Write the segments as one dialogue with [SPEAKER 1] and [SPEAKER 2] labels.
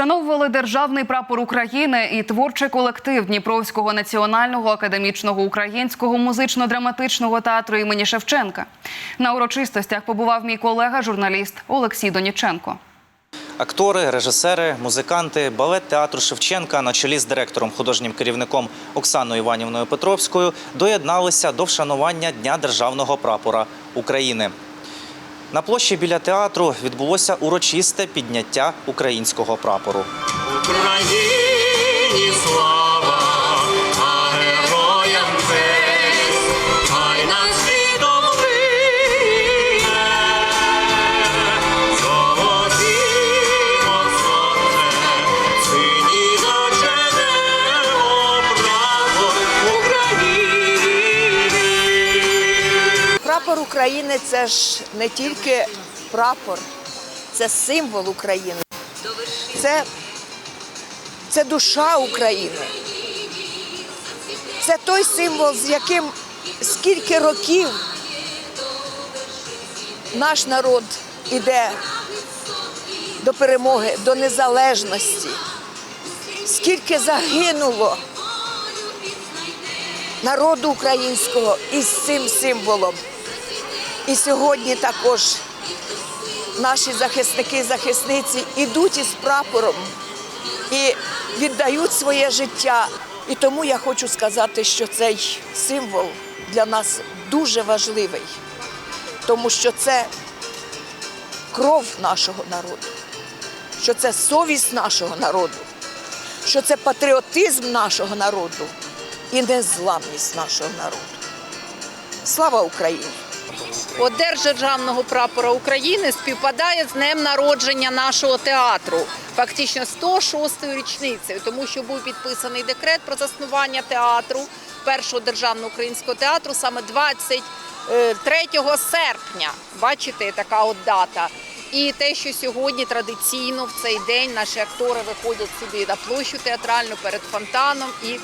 [SPEAKER 1] Вшановували державний прапор України і творчий колектив Дніпровського національного академічного українського музично-драматичного театру імені Шевченка. На урочистостях побував мій колега, журналіст Олексій Доніченко.
[SPEAKER 2] Актори, режисери, музиканти, балет театру Шевченка на чолі з директором, художнім керівником Оксаною Іванівною Петровською доєдналися до вшанування Дня державного прапора України. На площі біля театру відбулося урочисте підняття українського прапору.
[SPEAKER 3] Україні слава, України
[SPEAKER 4] це ж не тільки прапор, це символ України. Це, це душа України. Це той символ, з яким скільки років наш народ іде до перемоги, до незалежності. Скільки загинуло народу українського із цим символом. І сьогодні також наші захисники захисниці йдуть із прапором і віддають своє життя. І тому я хочу сказати, що цей символ для нас дуже важливий, тому що це кров нашого народу, що це совість нашого народу, що це патріотизм нашого народу і незламність нашого народу. Слава Україні!
[SPEAKER 5] Одеж державного прапора України співпадає з днем народження нашого театру, фактично 106-ю річницею, тому що був підписаний декрет про заснування театру, першого державного українського театру, саме 23 серпня. Бачите, така от дата. І те, що сьогодні традиційно в цей день наші актори виходять собі на площу театральну перед фонтаном і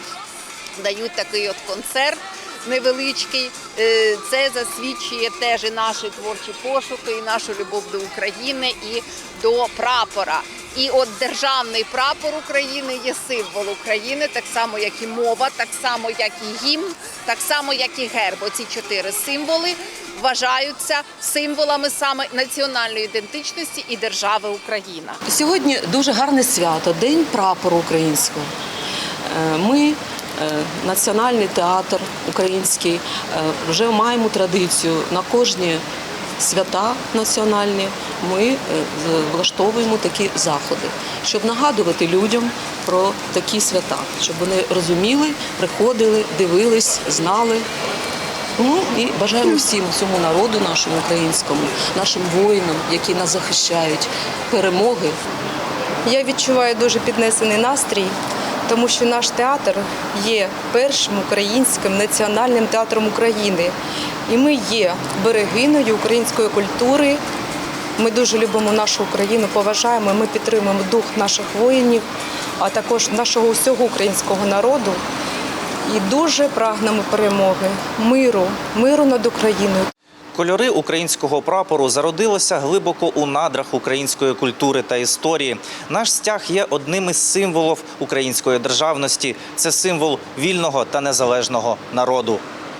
[SPEAKER 5] дають такий от концерт невеличкий. Е, Це засвідчує теж і наші творчі пошуки, і нашу любов до України, і до прапора. І от державний прапор України є символ України, так само як і мова, так само як і гімн, так само як і герб. Оці чотири символи вважаються символами саме національної ідентичності і держави Україна.
[SPEAKER 6] Сьогодні дуже гарне свято День прапору українського. Е, Ми, Національний театр український, е, вже маємо традицію на кожні свята національні. Ми е, влаштовуємо такі заходи, щоб нагадувати людям про такі свята, щоб вони розуміли, приходили, дивились, знали. Ну і бажаємо всім цьому народу, нашому українському, нашим воїнам, які нас захищають, перемоги
[SPEAKER 7] Я відчуваю дуже піднесений настрій, тому що наш театр є першим українським національним театром України. І ми є берегиною української культури. Ми дуже любимо нашу Україну, поважаємо, ми підтримуємо дух наших воїнів, а також нашого усього українського народу. І дуже прагнемо перемоги, миру, миру над Україною.
[SPEAKER 2] Кольори українського прапору зародилися глибоко у надрах української культури та історії. Наш стяг є одним із символів української державності. Це символ вільного та незалежного народу.